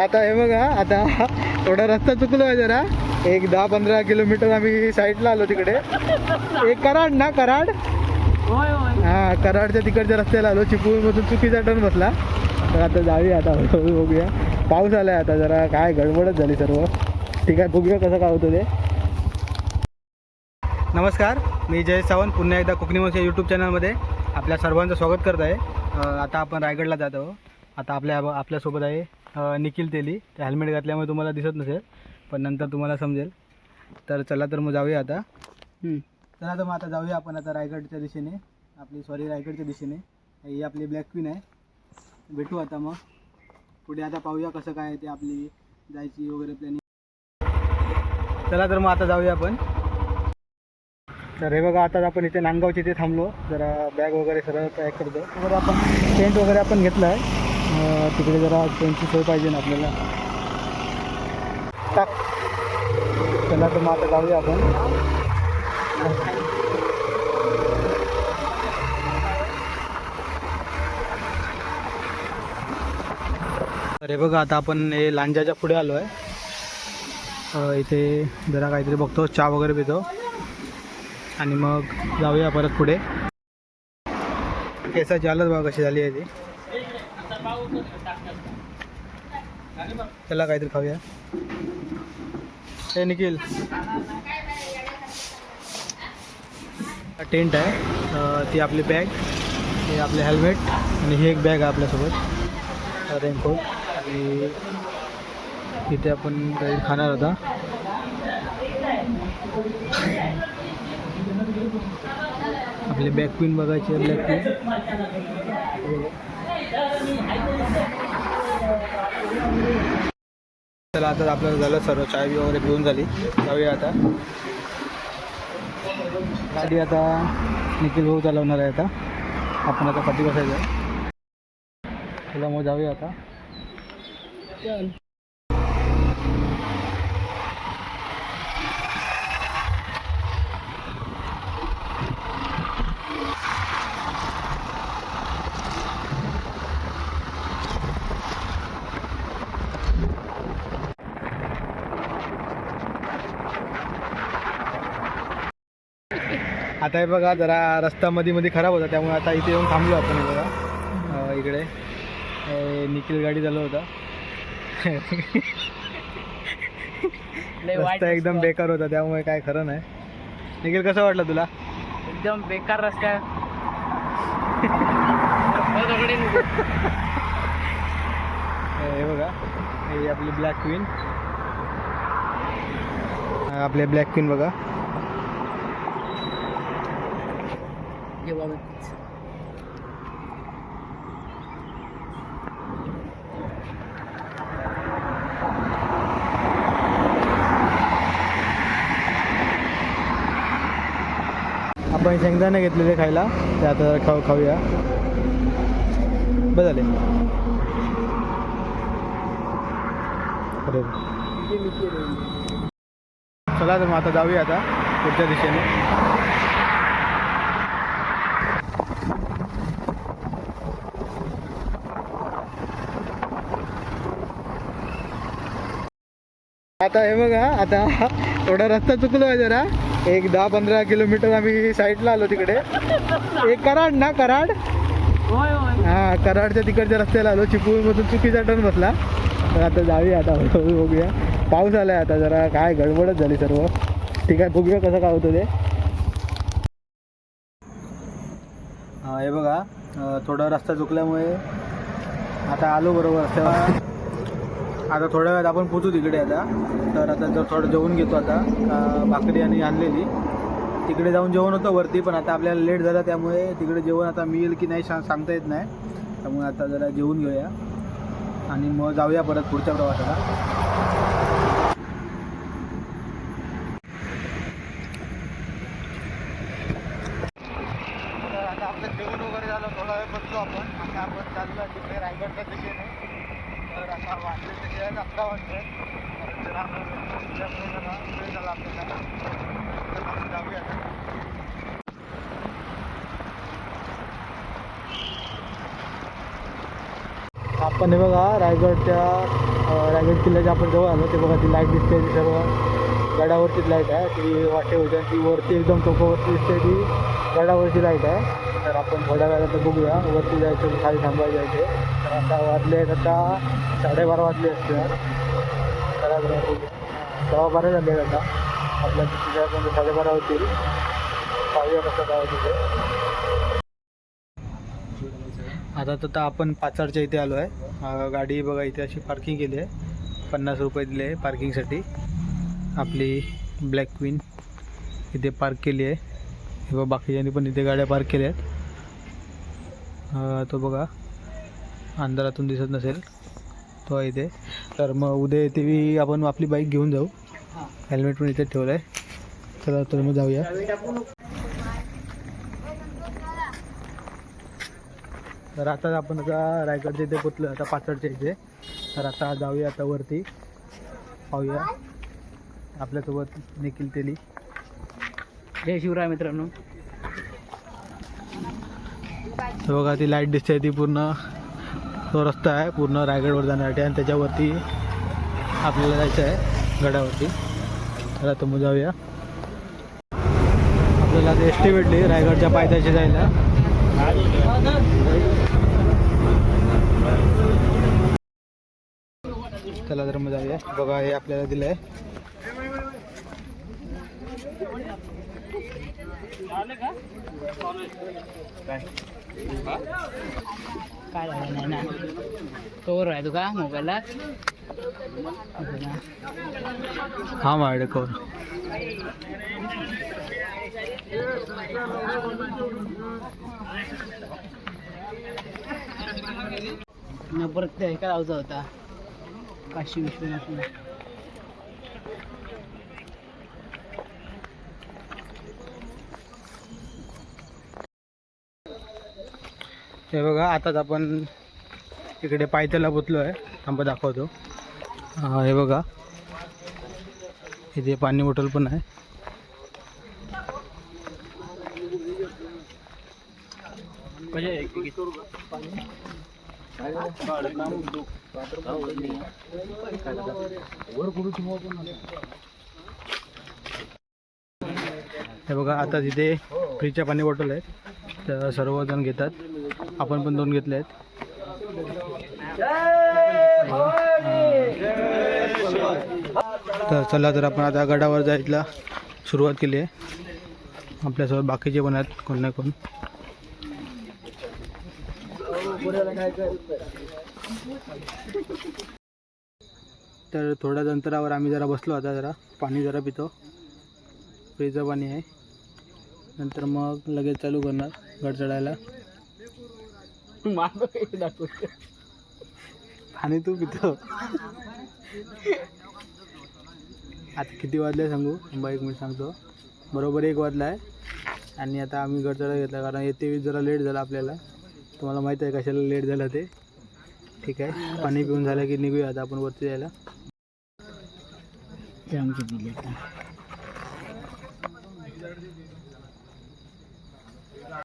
आता हे बघा आता थोडा रस्ता चुकलो आहे जरा. एक दहा पंधरा किलोमीटर आम्ही साईडला आलो तिकडे. एक कराड ना कराड? हा कराडच्या तिकडच्या रस्त्याला आलो. चिपळूणमधून चुकीचा टर्न बसला. तर आता जाऊया आता हळूहळू बघूया. पाऊस आलाय आता जरा काय गडबडच झाली सर्व. ठीक आहे बघूया कसं काय होतं ते. नमस्कार मी जय सावंत पुन्हा एकदा कोकणी या यूट्यूब चॅनलमध्ये आपल्या सर्वांचं स्वागत करत आहे. आता आपण रायगडला जात आहोत. आता आपल्या आपल्यासोबत आहे निखिल तेली. ते हेल्मेट घातल्यामुळे तुम्हाला दिसत नसेल पण नंतर तुम्हाला समजेल. तर चला तर मग जाऊया आता. चला तर मग आता जाऊया आपण आता रायगडच्या दिशेने. आपली सॉरी रायगडच्या दिशेने. ही आपली ब्लॅक क्वीन आहे. भेटू आता मग. पुढे आता पाहूया कसं काय ते आपली जायची वगैरे प्लॅनिंग चला तर मग आता जाऊया आपण. तर हे बघा आता आपण इथे नांदगावच्या इथे थांबलो. जरा बॅग वगैरे सगळं पॅक करतो. वगैरे आपण टेंट वगैरे आपण घेतला आहे तिकडे जरा त्यांची सोय पाहिजे ना आपल्याला. टाक. चला तर मग आता जाऊया आपण. अरे बघा आता आपण हे लांजाच्या पुढे आलो आहे इथे जरा काहीतरी बघतो चहा वगैरे पितो. आणि मग जाऊया परत पुढे. केसाची हालत बघा कशी झाली आहे ती. त्याला काहीतरी खाऊया. हे निखिल. टेंट आहे. ती आपली बॅग हे आपले हेल्मेट आणि ही एक बॅग आहे आपल्यासोबत. रेनकोट. आणि इथे आपण काही खाणार होता आपली बॅग क्वीन बघायची आहे ब्लॅक क्वीन चला आता आपल्याला झालं सर्व चाय वगैरे पिऊन झाली. जाऊया आता. गाडी आता निखिल भाऊ चालवणार आहे आता. आपण आता कधी बसायचं आहे चला मग जाऊया आता. आता हे बघा जरा रस्ता मध्ये मध्ये खराब होता त्यामुळे आता इथे येऊन थांबलो आपण हे बघा. इकडे. निखिल गाडी चालू होता. रस्ता एकदम. बेकार होता त्यामुळे काय खरं नाही. निखिल कसं वाटलं तुला? एकदम बेकार रस्ता. हे बघा. हे आपली ब्लॅक क्वीन आपले ब्लॅक क्वीन बघा. आपण शेंगदाणे घेतलेले खायला ते आता खाऊ खाऊया. बदल झाले चला तर मग आता जाऊया आता पुढच्या दिशेने. आता हे बघा आता थोडा रस्ता चुकलो आहे जरा. एक दहा पंधरा किलोमीटर आम्ही साईडला आलो तिकडे. एक कराड ना कराड? हा कराडच्या तिकडच्या रस्त्याला आलो. चिपळूणमधून चुकीचा टर्न बसला. तर आता जाऊया आता हळूहळू बघूया. पाऊस आलाय आता जरा काय गडबडच झाली सर्व. ठीक आहे बघूया कसं काय होतं ते. हा हे बघा थोडा रस्ता चुकल्यामुळे आता आलो बरोबर रस्त्यावर. आता थोड्या वेळात आपण पोचू तिकडे आता. तर आता जर थोडं जेवून घेतो आता भाकरी आणि आणलेली. तिकडे जाऊन जेवण होतं वरती पण आता आपल्याला लेट झालं त्यामुळे तिकडे जेवण आता मिळेल की नाही सांग सांगता येत नाही. त्यामुळे आता जरा जेवून घेऊया. आणि मग जाऊया परत पुढच्या प्रवासाला. आता आपलं जेवण वगैरे झालं थोडा वेळ बसलो आपण. आता आपण चाललो तिकडे रायगडच्या दिशेने. तर आता जरा जरा वेळ झाला आपल्याला आपण जाऊया. आपण हे बघा रायगडच्या रायगड किल्ल्याच्या आपण जवळ आलो ते बघा ती लाइट दिसते ती सर्व. गडावरचीच लाइट आहे. ती वाटे होते आणि ती वरती एकदम टोकावरती दिसते ती. गडावरची लाइट आहे. तर आपण थोड्या वेळात बघूया. वरती जायचं खाली थांबायला जायचे तर आता वाजले आहेत आता साडेबारा वाजले असते चला जरा बारा झाले आहेत आता. आपल्या तिथे साडेबारा होतील. पाहूया कसं काय होतं आता तर आपण पाचाडच्या इथे आलो आहे. गाडी बघा इथे अशी पार्किंग केली आहे. पन्नास रुपये दिले आहे पार्किंगसाठी आपली ब्लॅक क्वीन इथे पार्क केली आहे. हे बघा बाकीच्यांनी पण इथे गाड्या पार्क केल्या आहेत. तो बघा. अंधारातून दिसत नसेल. तो आहे इथे. तर मग उद्या येते आपण आपली बाईक घेऊन जाऊ. हेल्मेट पण इथे ठेवलं आहे चला तर मग जाऊया. तर आता आपण आता रायगडच्या इथे पोचलो आता पाचडच्या इथे. तर आता जाऊया आता वरती. पाहूया. आपल्यासोबत निखिल तेली. जय शिवराय मित्रांनो. बघा ती लाइट दिसते ती पूर्ण तो रस्ता आहे पूर्ण रायगडवर जाण्यासाठी आणि त्याच्यावरती आपल्याला जायचं आहे गडावरती. तर आता मग जाऊया. आपल्याला आता एस टी भेटली रायगडच्या पायथ्याशी जायला. चला तर मग जाऊया. बघा हे आपल्याला दिलं आहे काय झालं नाही ना? तोवर आहे तुका मोबाईलात हा माझ्याकडे कवर परत ते का लावचा होता. काशी विश्वनाथ हे बघा आताच आपण इकडे पायथ्याला पोचलो आहे. थांबा दाखवतो. हे बघा. इथे पाणी बॉटल पण आहे. हे बघा आता तिथे फ्रीजच्या पाणी बॉटल आहेत तर सर्वजण घेतात. आपण पण दोन घेतले आहेत. तर चला तर आपण आता गडावर जायला सुरुवात केली आहे. आपल्यासोबत बाकीचे पण आहेत कोण ना कोण. तर थोड्याच अंतरावर आम्ही जरा बसलो आता जरा. पाणी जरा पितो. फ्रीजचं पाणी आहे. नंतर मग लगेच चालू करणार गड चढायला पाणी तू पितो. आता किती वाजले सांगू? बा एक मिनिट सांगतो. बरोबर एक वाजला आहे आणि आता आम्ही गडचडा घेतला कारण येते वेळी जरा लेट झाला आपल्याला. तुम्हाला माहीत आहे कशाला लेट झालं ते. ठीक आहे. पाणी पिऊन झालं की निघूया आता आपण वरती जायला. ते आमचे दिले